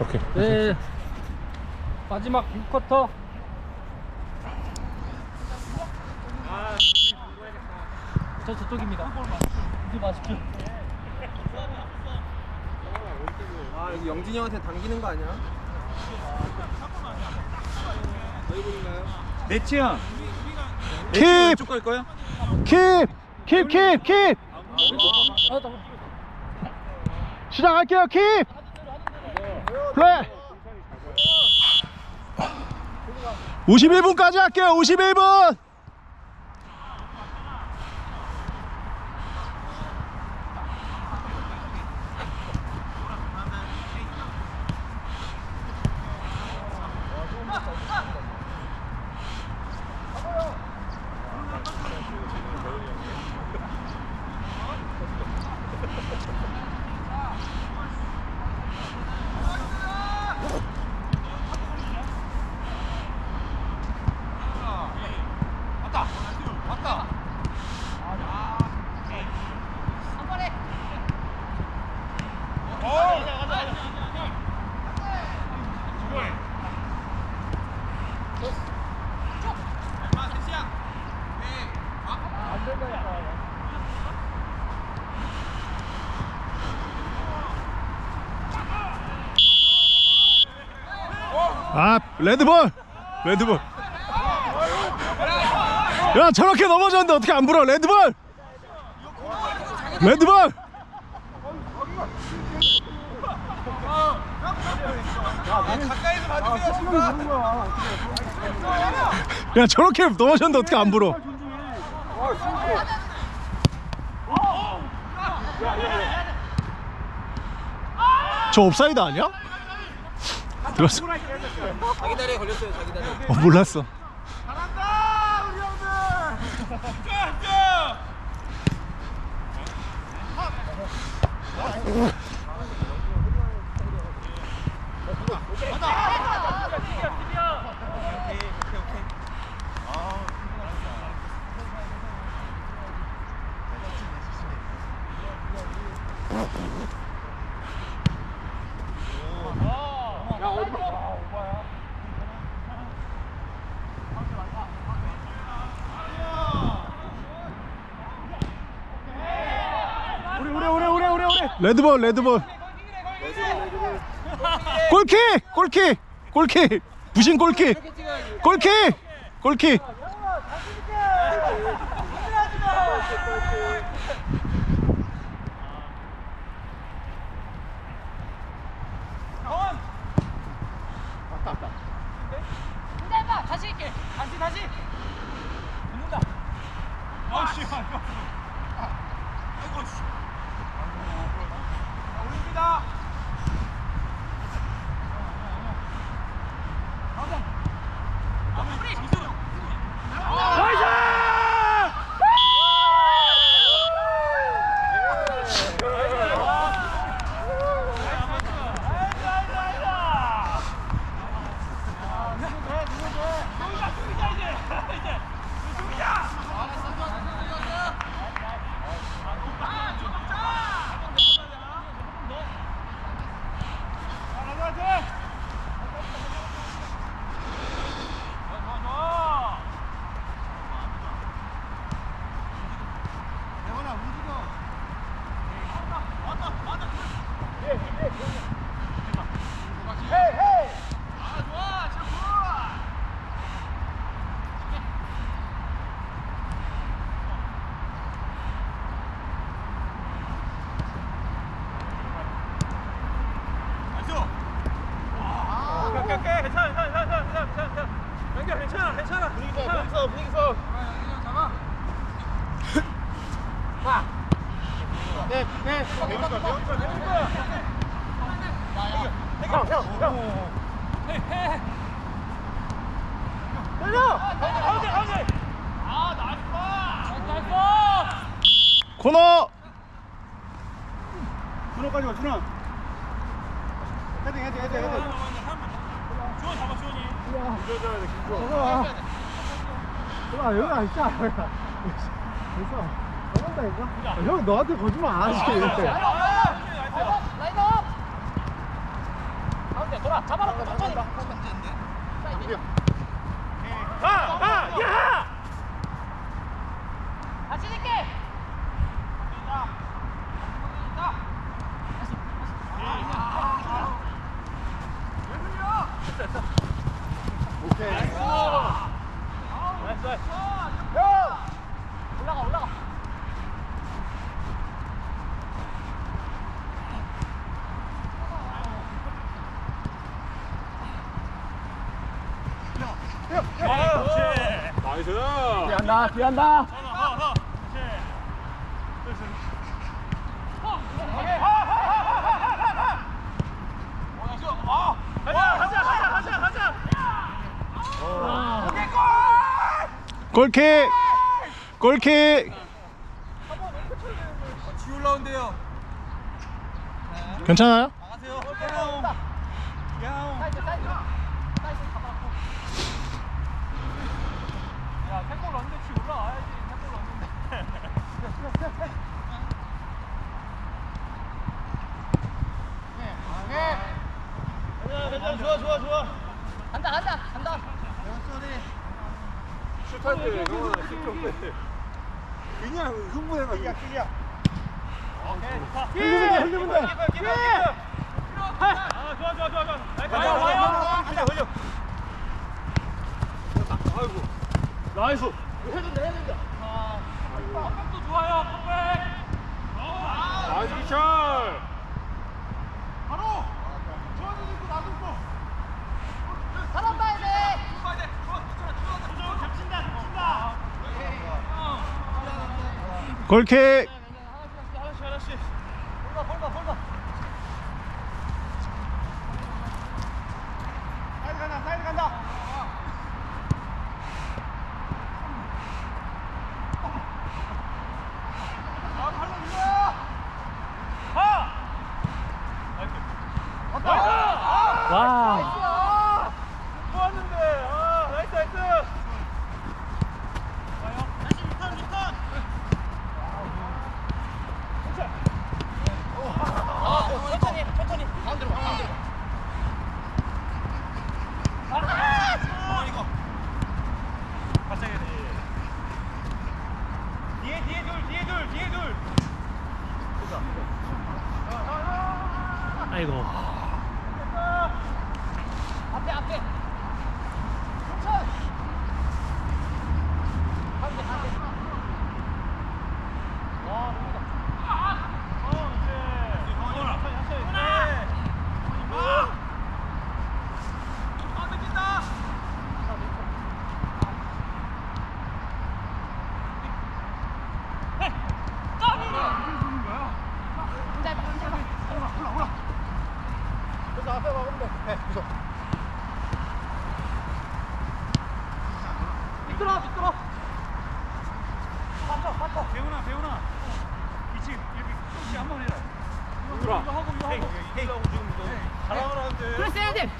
오케이. 네. 마지막 6쿼터. 저 저쪽입니다. 이제 마십시오. 아 여기 영진이 형한테 당기는 거 아니야? 형. 킵! 왼쪽 갈 거야? 킵! 킵! 킵! 킵! 아, 나 시작할게요. 킵! 플레이! 51분까지 할게요. 51분! 아, 레드볼! 레드볼. 야, 저렇게 넘어졌는데 어떻게 안 불어? 레드볼! 레드볼! 가까이서 봐주세요 야, 저렇게 넘어졌는데 어떻게 안 불어? 저 옵사이드 아니야? 들었어? 자기 다리에 걸렸어요 자기 다리에 어, 몰랐어. 레드볼, 레드볼. 골킥! 골킥! 골킥! 부신 골킥! 골킥! 골킥! 다시 할게. 다시 다시. 붙는다. 아씨. 올립니다 오케이 오케이 괜찮아 괜찮아 괜찮아 괜찮아 괜찮아 연결 괜찮아 괜찮아 분위기 서 분위기 서 분위기 서 코너! 준호까지 와 준호. 헤딩 헤딩 헤딩 헤딩. 아, 여기 안 있잖아. 됐어. 나간다니까? 형, 너한테 거짓말 안 하지. 라인업. 가운데 돌아 잡아놓고 천천히. 가! 가! 야! 자신 있게 오케이. 나이스. 뒤한다 뒤한다 가자 가자 가자 가자 가자 골킥! 골킥! 지 올라온대요. 괜찮아요? 나가세요. 야옹 태골 넣는데 지 올라와야지. 태골 넣는데. 가자 가자 좋아 좋아 좋아. 간다 간다 간다 슛할 때 영원한 슛할 그냥 흥분해가지고. 끼야, 끼야. 흘리면 돼, 흘리면 돼. 아, 좋아, 좋아, 좋아, 좋아. 가자, 와요, 가자. 와요. 흘려, 흘려. 아이고. 나이스. 컵백도 좋아요, 컵백. 나이스 기철. 사람 봐야 돼 골킥 하나씩, 하나씩 좋았는데. 아, 나이스, 나이스. 아, 천천히 천천히 가운데로 가 가운데로 갑자기 뒤에 뒤에 둘 뒤에 둘 뒤에 둘 아이고 앞에 앞에 천천 가운데 가운데 와 너무다 짧아 짧아 그래서 앞에 막으면 돼. 네, 무서. 미끄러 미끄러 배우나 배우나 2층 이렇게 혹시 한번 해라 이거 하고 이거 하고 이거 하고 지금 너 자랑하는데 그래서 해야 돼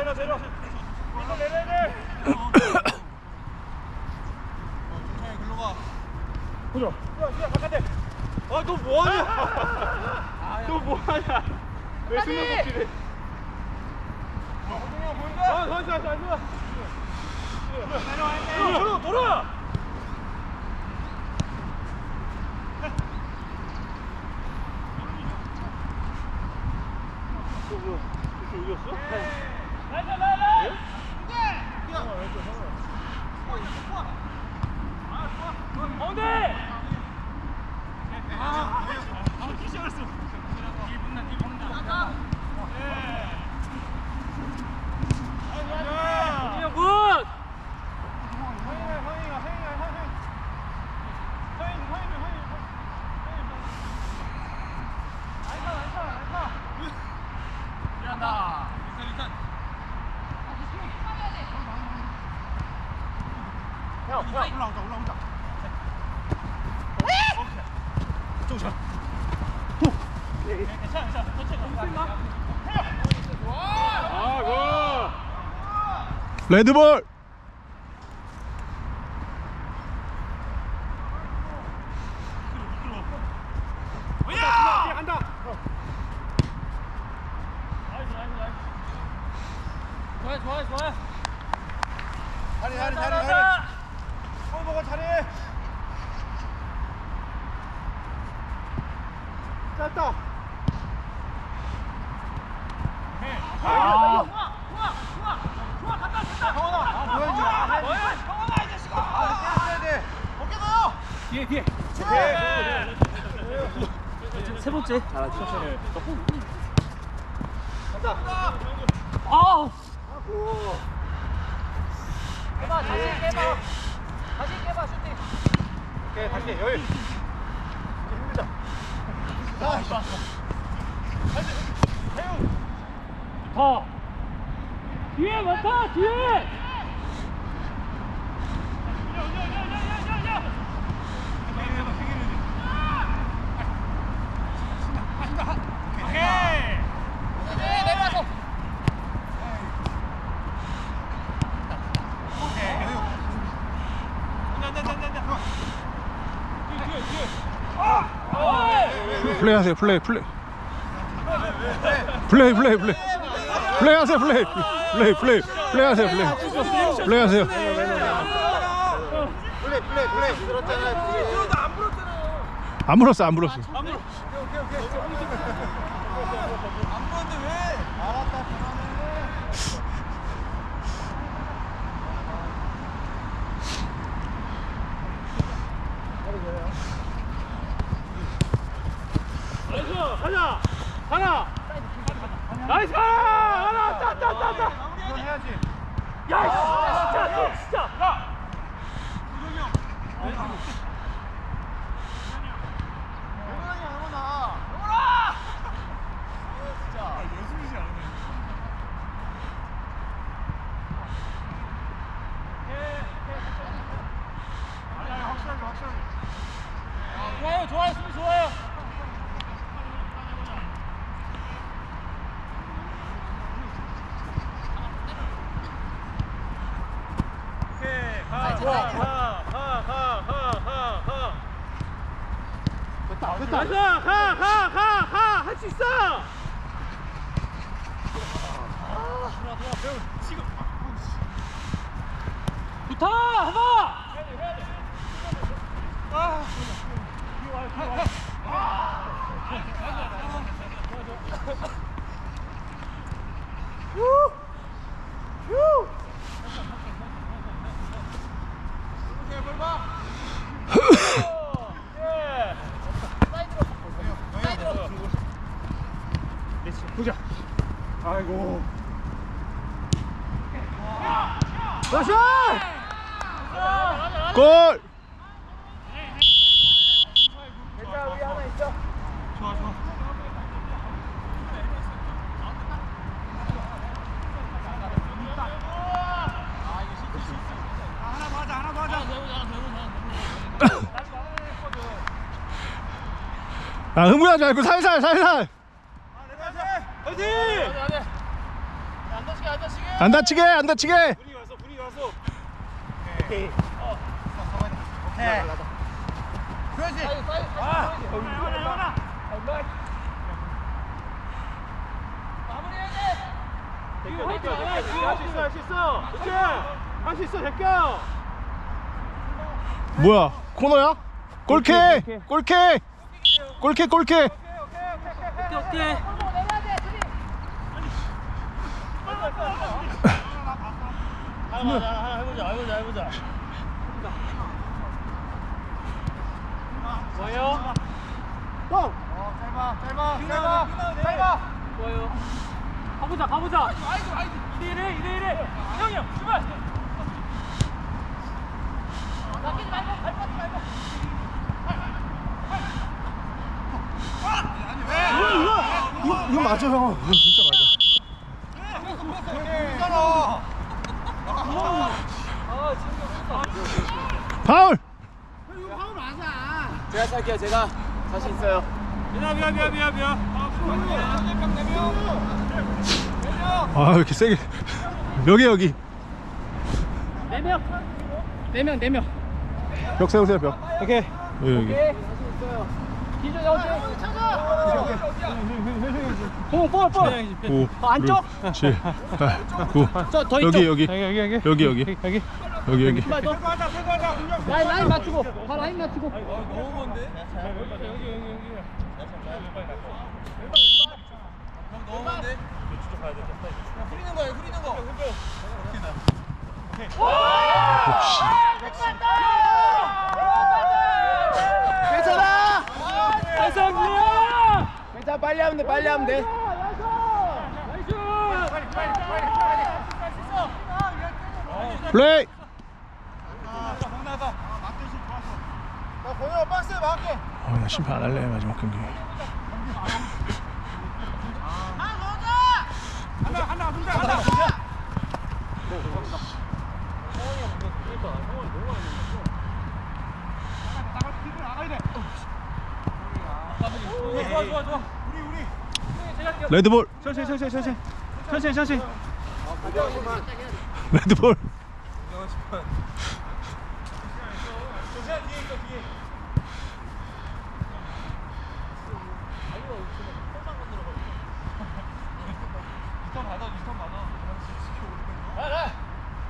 내려 내려 이거 내려 내려 보자 야, 야, 바깥에. 아, 너 뭐하냐? 너 뭐하냐? 왜 숨어먹기래? 아, 더 있어, 더 있어. 돌아, 돌아. 어, 뭐야? 이렇게! 아, 아, 정찬. 호. 레드볼. 세 번째 잘하지 아우 깨봐 다시 깨봐 다시 깨봐 슈팅 오케이 다시 여유 힘들다 더. 뒤에 많다 뒤에. 네 내려와서 플레이 하세요 플레이 플레이. 플레이 플레이 플레이. 플레이 하세요 플레이. 플레이 플레이. 플레이 하세요 플레이. 플레이 하세요. 플레이 플레이 플레이. 들었잖아 안 물었어 안 물었어 안 물었는데 왜 알았다 그만해 나이스 가자. 하나 나이스. 하나 하나 따따따따. 이건 해야지. 야 씨, 진짜 너 진짜 야 영원하게 영원아 확실하게 확실하게 좋아요 좋아요 수비 좋아요 가가가가가가 됐다 됐다 나이스 가가가가 할 수 있어 좋다 하나 보자. 아이고. 다시 골! 아, 흥분하지 말고 살살 살살 화이팅 안 다치게 안 다치게 안 다치게. 분위기 왔어 분위기 왔어 오케이 그렇지 사이드 사이드 아 하나 하나 마무리해야 돼 제껴 할수 있어 할 수 있어 그렇지 할수 있어 뭐야? 코너야? 골킥 골킥 골킥 골킥 오케이 오케이. 내려야 돼 수비 하나 하나 해보자 해보자 해보자. 좋아요? 어 짧아 짧아 짧아 짧아 좋아요? 가보자 가보자. 2대1해 2대1해 형이 형 출발! 낚이지 말고 발 뻗지 말고. 이거 이거 이거 맞아 형. 이거 진짜 맞아 파울! 제가 살게요 제가. 자신 있어요. 미안 미안 미안 미안 미안. 아 왜 이렇게 세게. 여기 여기. 네명. 네명 벽 세우세요 벽. 오케이. 여기 여기 기준 어디 공볼 볼. 9 안쪽? 7 8 9 저, 더 여기. 여기 여기 여기 여기. 여기 여기 여기. 여기 여기 더. 라인 라인 맞추고 다 라인 맞추고 혹시 괜찮아 나이스 미야 괜찮아 빨리 하면 돼 빨리 하면 돼 플레이 나 권혁아 박스에 막게 어, 나 심판 안 할래 마지막 경기 좋아 좋아 좋아. 레드볼 천천히 천천히 천천히. 천천히 천천히. 레드볼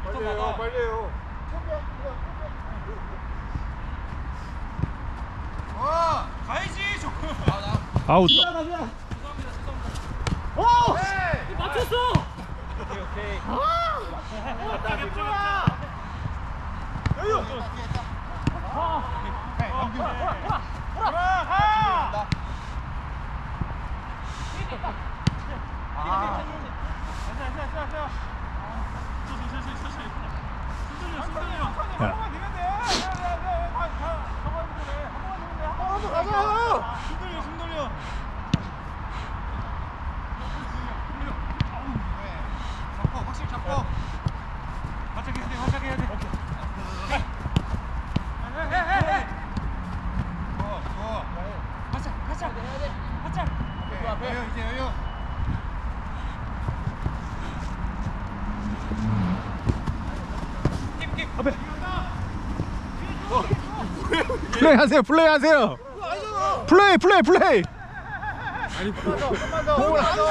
빨리 해요 빨리 해요 와 가야지 조금 아웃 맞췄어 야 가자 힘들려 힘들려. 잡고 확실히 잡고 활짝 해야 돼 활짝 해야 돼. 좋아 좋아 가자 가자 가자 여유 이제 여유 플레이 하세요 플레이 하세요. 플레이 플레이 플레이. 공을 안 줘.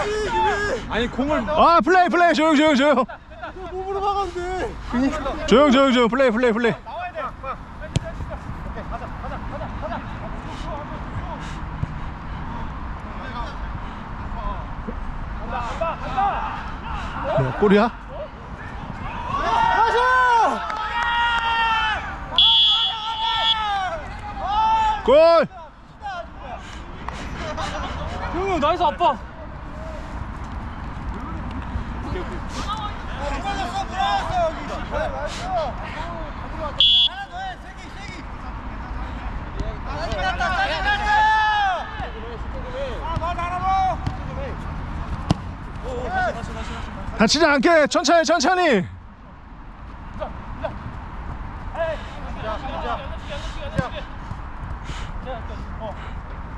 아니 공을 아 플레이 플레이. 조용 조용 조용. 몸으로 막았는데. 조용 조용 조용. 플레이 플레이 플레이. 야, 골이야? 골! 형님 나이스 아빠 다치지 않게 천천히 천천히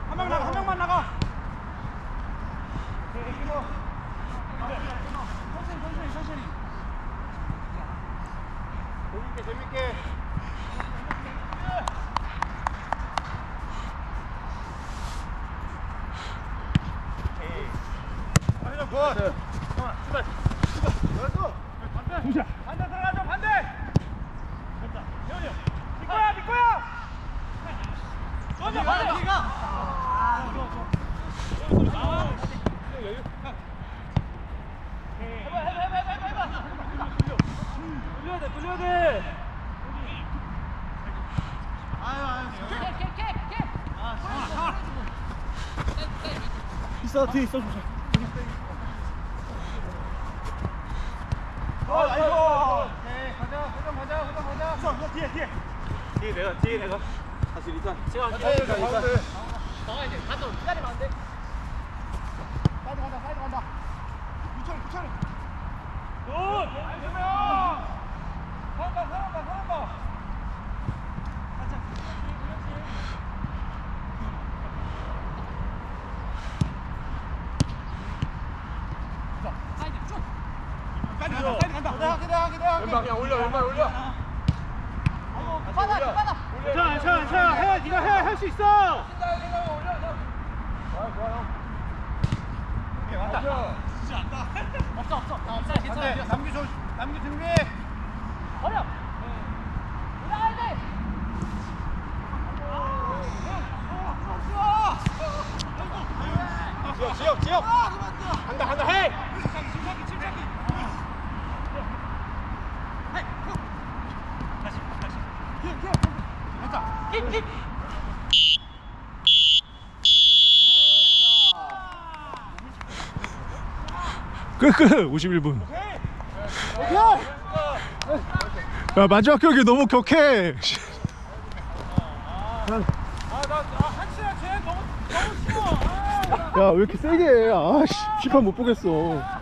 한 명 나가 한 명만 나가. 재밌게 재밌게 굿. 반대 들어가줘 반대. 됐다. 태훈이 형. 네 거야 네 거야. 먼저 반대. 돌려야 돼 돌려야 돼. 있어 뒤에 있어 주세요. 아, 아이고. 오케이 가자 회전 가자 회전 가자 있어, 너 뒤에 뒤에. 뒤에 내가 뒤에 내가. 다시 리턴. 제가 가 사이드 나가야 돼. 가자 기다리면 안 돼. 사이드 간다 사이드 간다. 부천이 부천이 굿. 나이스. 살았다 살았다 살았다. 사이드 쭉 사이드 간다 사이드 간다 그냥 올려 왼발 올려 받아 받아 자, 자, 자, 해, 네가 해, 할수 있어. 없어 없어 나 없어 괜찮아 남기 조 남기 준비 돼 지역 지역 지역 한다 한다 해 끝끝 51분. 야 마지막 경기 너무 격해. 야왜 이렇게 세게 해? 아씨 FIFA 못 보겠어